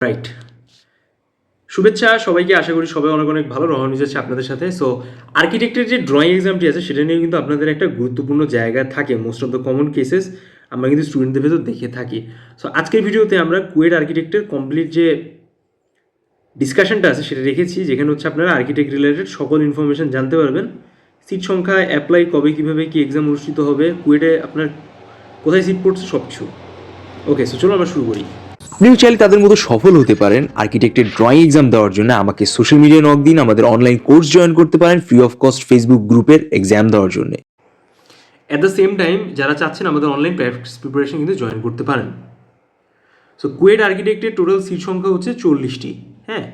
Right শুভেচ্ছা, সবাইকে আশা করি সবাই অনেক অনেক ভালো রহন যাচ্ছে আপনাদের সাথে। সো আর্কিটেক্টের যে ড্রয়িং এক্সামটি আছে, সেটা নিয়ে কিন্তু আপনাদের একটা গুরুত্বপূর্ণ জায়গা থাকে most of the common cases আমরা কিন্তু স্টুডেন্টদের ভেতর দেখে থাকি। সো আজকের ভিডিওতে আমরা কুয়েট আর্কিটেক্টের কমপ্লিট যে ডিসকাশনটা আছে, সেটা রেখেছি, যেখানে হচ্ছে আপনারা আর্কিটেক্ট রিলেটেড সকল ইনফরমেশন জানতে পারবেন। সিট সংখ্যা অ্যাপ্লাই কবে, কীভাবে, কী এক্সাম অনুষ্ঠিত হবে, কুয়েটে আপনার কোথায় সিট পড়ছে সব কিছু ওকে সো চলো আমরা শুরু করি। আপনিও চাইলে তাদের মতো সফল হতে পারেন। আর্কিটেক্টের ড্রয়িং এক্সাম দেওয়ার জন্য আমাকে সোশ্যাল মিডিয়া নক দিন, আমাদের অনলাইন কোর্স জয়েন করতে পারেন ফ্রি অফ কস্ট ফেসবুক গ্রুপের এক্সাম দেওয়ার জন্য। অ্যাট দ্য সেম টাইম যারা চাচ্ছেন আমাদের অনলাইন প্র্যাকটিস প্রিপারেশন কিন্তু জয়েন করতে পারেন। সো কুয়েট আর্কিটেক্টের টোটাল সিট সংখ্যা হচ্ছে চল্লিশটি। হ্যাঁ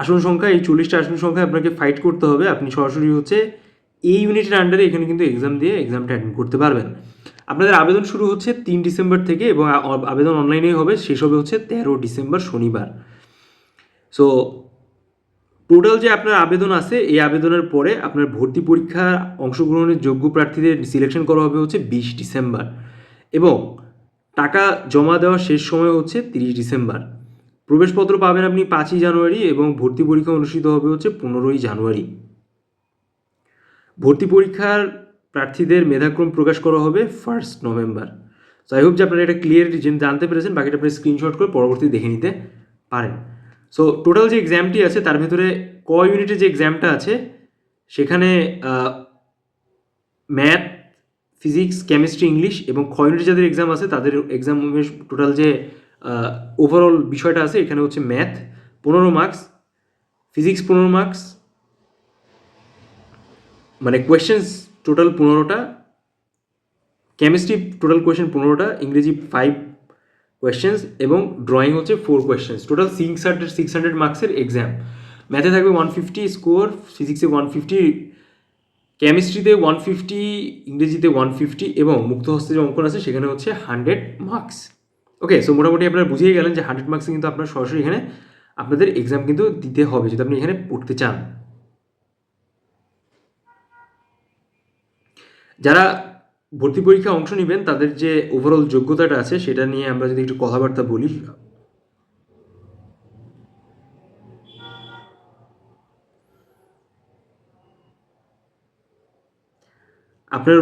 আসন সংখ্যা, এই চল্লিশটা আসন সংখ্যায় আপনাকে ফাইট করতে হবে। আপনি সরাসরি হচ্ছে এই ইউনিটের আন্ডারে এখানে কিন্তু এক্সাম দিয়ে এক্সামটা অ্যাটেন্ড করতে পারবেন। আপনাদের আবেদন শুরু হচ্ছে তিন ডিসেম্বর থেকে এবং আবেদন অনলাইনেই হবে, শেষ হবে হচ্ছে তেরো ডিসেম্বর শনিবার। সো টোটাল যে আপনার আবেদন আছে, এই আবেদনের পরে আপনার ভর্তি পরীক্ষা অংশগ্রহণের যোগ্য প্রার্থীদের সিলেকশন করা হবে হচ্ছে বিশ ডিসেম্বর এবং টাকা জমা দেওয়ার শেষ সময় হচ্ছে তিরিশ ডিসেম্বর। প্রবেশপত্র পাবেন আপনি পাঁচই জানুয়ারি এবং ভর্তি পরীক্ষা অনুষ্ঠিত হবে হচ্ছে পনেরোই জানুয়ারি। ভর্তি পরীক্ষার প্রার্থীদের মেধাক্রম প্রকাশ করা হবে first November so I hope যে আপনারা এটা ক্লিয়ার জানতে পেরেছেন। বাকিটা আপনি স্ক্রিনশট করে পরবর্তী দেখে নিতে পারেন। সো টোটাল যে এক্সামটি আছে, তার ভেতরে ক ইউনিটের যে এক্সামটা আছে, সেখানে ম্যাথ ফিজিক্স কেমিস্ট্রি ইংলিশ এবং খ ইউনিটের যাদের এক্সাম আছে, তাদের এক্সাম টোটাল যে ওভারঅল বিষয়টা আছে, এখানে হচ্ছে ম্যাথ পনেরো মার্কস ফিজিক্স পনেরো মার্কস মানে কোয়েশ্চেন্স টোটাল পনেরোটা কেমিস্ট্রি টোটাল কোয়েশ্চেন পনেরোটা, ইংরেজি ফাইভ কোয়েশ্চেন্স এবং ড্রয়িং হচ্ছে four questions total six hundred six hundred মার্কসের এক্সাম ম্যাথে থাকবে ওয়ান ফিফটি স্কোর ফিজিক্সে ওয়ান ফিফটি কেমিস্ট্রিতে ওয়ান ফিফটি ইংরেজিতে ওয়ান ফিফটি এবং মুক্ত হস্তে যে অঙ্কন আছে সেখানে হচ্ছে হান্ড্রেড মার্কস ওকে সো মোটামুটি আপনারা বুঝিয়ে গেলেন যে হান্ড্রেড মার্কসে কিন্তু আপনার সরাসরি এখানে আপনাদের এক্সাম কিন্তু দিতে হবে, যদি আপনি এখানে পড়তে চান। যারা ভর্তি পরীক্ষায় অংশ নেবেন, তাদের যে ওভারঅল যোগ্যতাটা আছে, সেটা নিয়ে আমরা যদি একটু কথাবার্তা বলি। আপনার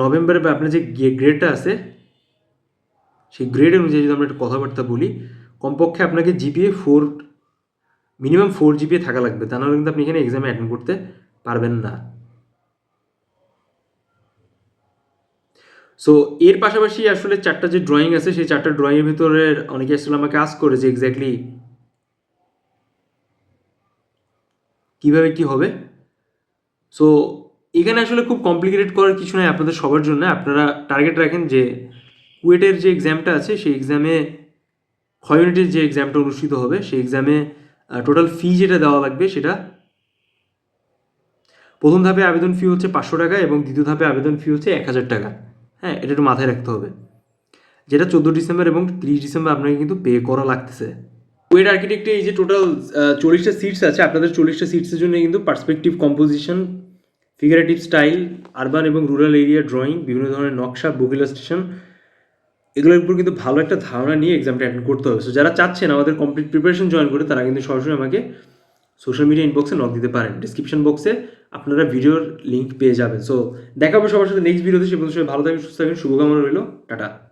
নভেম্বরে বা আপনার যে গ্রেডটা আছে, সেই গ্রেড অনুযায়ী যদি আমরা একটু কথাবার্তা বলি, কমপক্ষে আপনাকে GPA four minimum four GPA থাকা লাগবে। তা নাহলে কিন্তু আপনি এখানে এক্সামে অ্যাটেন্ড করতে পারবেন না। সো এর পাশাপাশি আসলে চারটা যে ড্রয়িং আছে, সেই চারটা ড্রয়িংয়ের ভিতরে অনেকে আসলে আমাকে আস করে যে এক্স্যাক্টলি কীভাবে কি হবে? সো এখানে আসলে খুব কমপ্লিকেটেড করার কিছু নয় আপনাদের সবার জন্য। আপনারা টার্গেট রাখেন যে কুয়েটের যে এক্সামটা আছে, সেই এক্সামে ইউনিটের যে এক্সামটা অনুষ্ঠিত হবে, সেই এক্সামে টোটাল ফি যেটা দেওয়া লাগবে সেটা প্রথম ধাপে আবেদন ফি হচ্ছে পাঁচশো টাকা এবং দ্বিতীয় ধাপে আবেদন ফি হচ্ছে এক হাজার টাকা। হ্যাঁ এটা একটু মাথায় রাখতে হবে। যেটা চোদ্দ ডিসেম্বর এবং তিরিশ ডিসেম্বর আপনাকে কিন্তু পে করা লাগতেছে। ওয়েট আর্কিটেক্টে এই যে টোটাল চল্লিশটা সিটস আছে, আপনাদের চল্লিশটা সিটসের জন্য কিন্তু perspective composition figurative style urban এবং রুরাল এরিয়া ড্রয়িং বিভিন্ন ধরনের নকশা বুকিলা স্টেশন এগুলোর উপর কিন্তু ভালো একটা ধারণা নিয়ে এক্সামটা অ্যাটেন্ড করতে হবে। সো যারা চাচ্ছেন আমাদের কমপ্লিট প্রিপারেশন জয়েন করে, তারা কিন্তু সরাসরি আমাকে সোশ্যাল মিডিয়া ইনবক্সে নক দিতে পারেন। ডিসক্রিপশন বক্সে আপনারা ভিডিওর লিঙ্ক পেয়ে যাবেন। সো দেখা হবে সবার সাথে নেক্সট ভিডিওতে সে পর্যন্ত সবাই ভালো থাকবেন, সুস্থ থাকবেন, শুভকামনা রইল। টাটা।